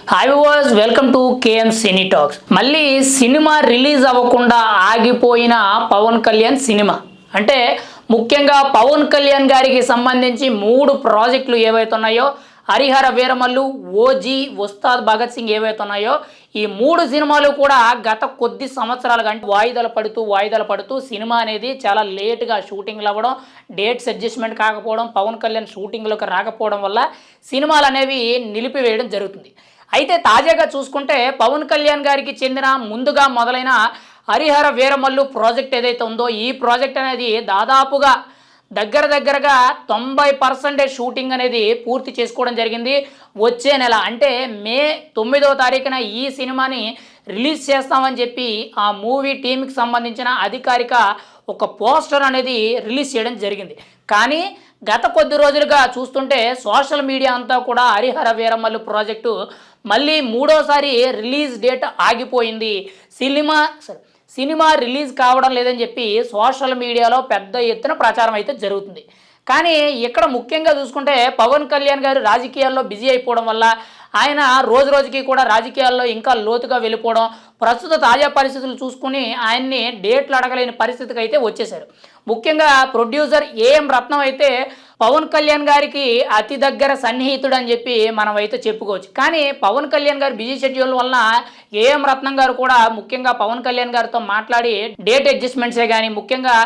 Hi was welcome to KM cine talks మళ్ళీ cinema release అవ్వకుండా ఆగిపోయిన పవన్ కళ్యాణ్ సినిమా. అంటే ముఖ్యంగా పవన్ కళ్యాణ్ గారికి సంబంధించి మూడు ప్రాజెక్టులు ఏవైతే ఉన్నాయో హరిహర వీరమల్లు ఓజీ ఉస్తాద్ భగత్ సింగ్ ఏవైతే ఉన్నాయో ఈ మూడు సినిమాలు కూడా గత కొద్ది సంవత్సరాల కంటే వాయిదాలు పడుతూ వాయిదాలు పడుతూ సినిమా అనేది చాలా లేట్గా షూటింగ్లు అవ్వడం డేట్స్ అడ్జస్ట్మెంట్ కాకపోవడం పవన్ కళ్యాణ్ షూటింగ్లోకి రాకపోవడం వల్ల సినిమాలు అనేవి నిలిపివేయడం జరుగుతుంది. అయితే తాజాగా చూసుకుంటే పవన్ కళ్యాణ్ గారికి చెందిన ముందుగా మొదలైన హరిహర వీరమల్లు ప్రాజెక్ట్ ఏదైతే ఉందో ఈ ప్రాజెక్ట్ అనేది దాదాపుగా దగ్గర దగ్గరగా తొంభై పర్సెంటేజ్ షూటింగ్ అనేది పూర్తి చేసుకోవడం జరిగింది వచ్చే నెల. అంటే మే తొమ్మిదవ తారీఖున ఈ సినిమాని రిలీజ్ చేస్తామని చెప్పి ఆ మూవీ టీంకి సంబంధించిన అధికారిక ఒక పోస్టర్ అనేది రిలీజ్ చేయడం జరిగింది. కానీ గత కొద్ది రోజులుగా చూస్తుంటే సోషల్ మీడియా అంతా కూడా హరిహర వీరమల్లు ప్రాజెక్టు మళ్ళీ మూడోసారి రిలీజ్ డేట్ ఆగిపోయింది. సినిమా సినిమా రిలీజ్ కావడం లేదని చెప్పి సోషల్ మీడియాలో పెద్ద ఎత్తున ప్రచారం అయితే జరుగుతుంది. కానీ ఇక్కడ ముఖ్యంగా చూసుకుంటే పవన్ కళ్యాణ్ గారు రాజకీయాల్లో బిజీ అయిపోవడం వల్ల ఆయన రోజు రోజుకి కూడా రాజకీయాల్లో ఇంకా లోతుగా వెళ్ళిపోవడం ప్రస్తుత తాజా పరిస్థితులు చూసుకుని ఆయన్ని డేట్లు అడగలేని పరిస్థితికి అయితే వచ్చేశారు. ముఖ్యంగా ప్రొడ్యూసర్ ఏఎం రత్నం అయితే పవన్ కళ్యాణ్ గారికి అతి దగ్గర సన్నిహితుడు అని చెప్పి మనం అయితే చెప్పుకోవచ్చు. కానీ పవన్ కళ్యాణ్ గారు బిజీ షెడ్యూల్ వలన ఏఎం రత్నం గారు కూడా ముఖ్యంగా పవన్ కళ్యాణ్ గారితో మాట్లాడి డేట్ అడ్జస్ట్మెంట్సే కానీ ముఖ్యంగా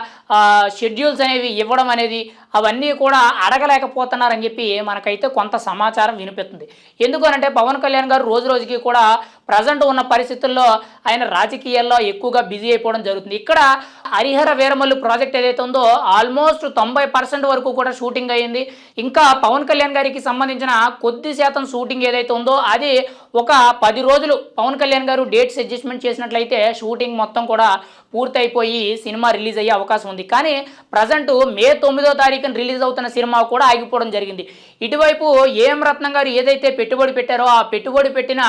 షెడ్యూల్స్ అనేవి ఇవ్వడం అనేది అవన్నీ కూడా అడగలేకపోతున్నారని చెప్పి మనకైతే కొంత సమాచారం వినిపిస్తుంది. ఎందుకనంటే పవన్ కళ్యాణ్ గారు రోజు రోజుకి కూడా ప్రజెంట్ ఉన్న పరిస్థితుల్లో ఆయన రాజకీయాల్లో ఎక్కువగా బిజీ అయిపోవడం జరుగుతుంది. ఇక్కడ హరిహర వీరమల్లు ప్రాజెక్ట్ ఏదైతే ఉందో ఆల్మోస్ట్ తొంభై పర్సెంట్ వరకు కూడా షూటింగ్ అయ్యింది ఇంకా పవన్ కళ్యాణ్ గారికి సంబంధించిన కొద్ది శాతం షూటింగ్ ఏదైతే ఉందో అది ఒక పది రోజులు పవన్ కళ్యాణ్ గారు డేట్స్ అడ్జస్ట్మెంట్ చేసినట్లయితే షూటింగ్ మొత్తం కూడా పూర్తయిపోయి సినిమా రిలీజ్ అయ్యే అవకాశం ఉంది. కానీ ప్రజెంట్ మే తొమ్మిదో తారీఖున రిలీజ్ అవుతున్న సినిమా కూడా ఆగిపోవడం జరిగింది. ఇటువైపు ఏఎం రత్నం గారు ఏదైతే పెట్టుబడి పెట్టారో ఆ పెట్టుబడి పెట్టిన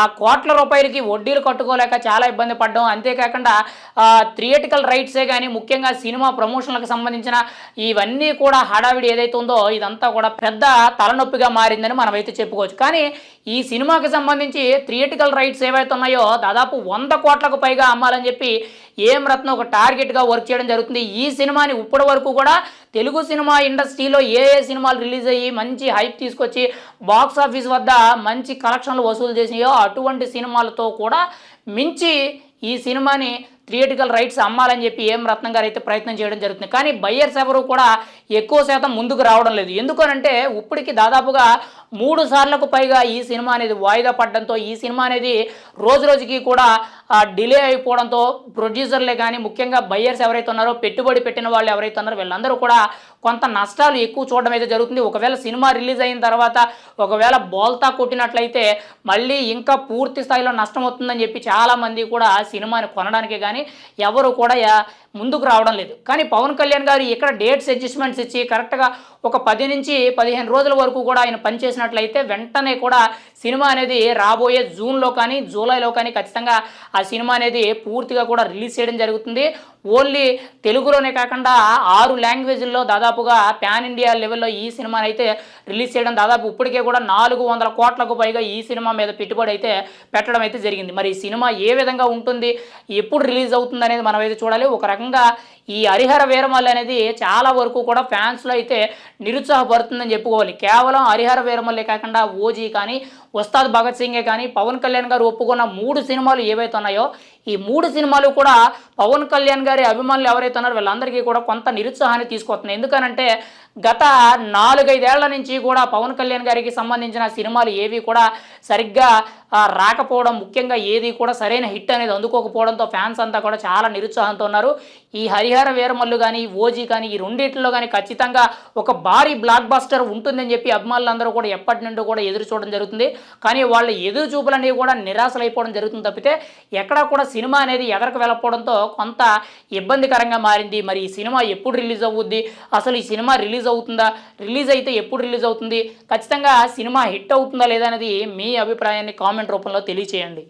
ఆ కోట్ల రూపాయలకి వడ్డీలు కట్టుకోలేక చాలా ఇబ్బంది పడ్డం. అంతేకాకుండా థియేటికల్ రైట్సే కానీ ముఖ్యంగా సినిమా ప్రమోషన్లకు సంబంధించిన ఇవన్నీ కూడా హడావిడి ఏదైతే ఉందో ఇదంతా కూడా పెద్ద తలనొప్పిగా మారిందని మనం అయితే చెప్పుకోవచ్చు. కానీ ఈ సినిమాకి సంబంధించి థియేటికల్ రైట్స్ ఏవైతే ఉన్నాయో దాదాపు వంద కోట్లకు పైగా అమ్మాలని చెప్పి ఏం రత్నం ఒక టార్గెట్గా వర్క్ చేయడం జరుగుతుంది. ఈ సినిమాని ఇప్పటి వరకు కూడా తెలుగు సినిమా ఇండస్ట్రీలో ఏ ఏ సినిమాలు రిలీజ్ అయ్యి మంచి హైప్ తీసుకొచ్చి బాక్స్ ఆఫీస్ వద్ద మంచి కలెక్షన్లు వసూలు చేసినాయో అటువంటి సినిమాలతో కూడా మించి ఈ సినిమాని థియేటికల్ రైట్స్ అమ్మాలని చెప్పి ఏం రత్నం గారు అయితే ప్రయత్నం చేయడం జరుగుతుంది. కానీ బయ్యర్స్ ఎవరు కూడా ఎక్కువ శాతం ముందుకు రావడం లేదు. ఎందుకనంటే ఇప్పటికి దాదాపుగా మూడు సార్లకు పైగా ఈ సినిమా అనేది వాయిదా పడడంతో ఈ సినిమా అనేది రోజు రోజుకి కూడా డిలే అయిపోవడంతో ప్రొడ్యూసర్లే కానీ ముఖ్యంగా బయ్యర్స్ ఎవరైతే ఉన్నారో పెట్టుబడి పెట్టిన వాళ్ళు ఎవరైతే ఉన్నారో వీళ్ళందరూ కూడా కొంత నష్టాలు ఎక్కువ చూడడం అయితే జరుగుతుంది. ఒకవేళ సినిమా రిలీజ్ అయిన తర్వాత ఒకవేళ బోల్తా కొట్టినట్లయితే మళ్ళీ ఇంకా పూర్తి స్థాయిలో నష్టం అవుతుందని చెప్పి చాలామంది కూడా సినిమాని కొనడానికి కానీ ఎవరు కూడా ముందుకు రావడం లేదు. కానీ పవన్ కళ్యాణ్ గారు ఇక్కడ డేట్స్ అడ్జస్ట్మెంట్స్ ఇచ్చి కరెక్ట్గా ఒక పది నుంచి పదిహేను రోజుల వరకు కూడా ఆయన పనిచేసినట్లయితే వెంటనే కూడా సినిమా అనేది రాబోయే జూన్లో కానీ జూలైలో కానీ ఖచ్చితంగా ఆ సినిమా అనేది పూర్తిగా కూడా రిలీజ్ చేయడం జరుగుతుంది. ఓన్లీ తెలుగులోనే కాకుండా ఆరు లాంగ్వేజ్ల్లో దాదాపుగా ప్యాన్ ఇండియా లెవెల్లో ఈ సినిమాని అయితే రిలీజ్ చేయడం దాదాపు ఇప్పటికే కూడా నాలుగు వందల కోట్లకు పైగా ఈ సినిమా మీద పెట్టుబడి అయితే పెట్టడం అయితే జరిగింది. మరి ఈ సినిమా ఏ విధంగా ఉంటుంది? ఎప్పుడు రిలీజ్ అవుతుంది అనేది మనం అయితే చూడాలి. ఒక రకంగా ఈ హరిహర వీరమల్లి అనేది చాలా వరకు కూడా ఫ్యాన్స్లో అయితే నిరుత్సాహపడుతుందని చెప్పుకోవాలి. కేవలం హరిహర వీరమల్లే కాకుండా ఓజీ కానీ ఉస్తాద్ భగత్ సింగే కానీ పవన్ కళ్యాణ్ గారు ఒప్పుకున్న మూడు సినిమాలు ఏవైతే ఉన్నాయో ఈ మూడు సినిమాలు కూడా పవన్ కళ్యాణ్ గారి అభిమానులు ఎవరైతే ఉన్నారో వీళ్ళందరికీ కూడా కొంత నిరుత్సాహాన్ని తీసుకొస్తున్నాయి. ఎందుకనంటే గత నాలుగైదేళ్ళ నుంచి కూడా పవన్ కళ్యాణ్ గారికి సంబంధించిన సినిమాలు ఏవి కూడా సరిగ్గా రాకపోవడం ముఖ్యంగా ఏది కూడా సరైన హిట్ అనేది అందుకోకపోవడంతో ఫ్యాన్స్ అంతా కూడా చాలా నిరుత్సాహంతో ఉన్నారు. ఈ హరిహర వీరమల్లు కానీ ఓజీ కానీ ఈ రెండిట్లో కానీ ఖచ్చితంగా ఒక భారీ బ్లాక్ బాస్టర్ ఉంటుందని చెప్పి అభిమానులందరూ కూడా ఎప్పటి నుండో కూడా ఎదురు చూడడం జరుగుతుంది. కానీ వాళ్ళ ఎదురు చూపులనేవి కూడా నిరాశలైపోవడం జరుగుతుంది తప్పితే ఎక్కడా కూడా సినిమా అనేది ఎదరకు వెళ్ళకపోవడంతో కొంత ఇబ్బందికరంగా మారింది. మరి ఈ సినిమా ఎప్పుడు రిలీజ్ అవుద్ది అసలు ఈ సినిమా రిలీజ్ రిలీజ్ అవుతుందా? రిలీజ్ అయితే ఎప్పుడు రిలీజ్ అవుతుంది? ఖచ్చితంగా సినిమా హిట్ అవుతుందా లేదా అనేది మీ అభిప్రాయాన్ని కామెంట్ రూపంలో తెలియచేయండి.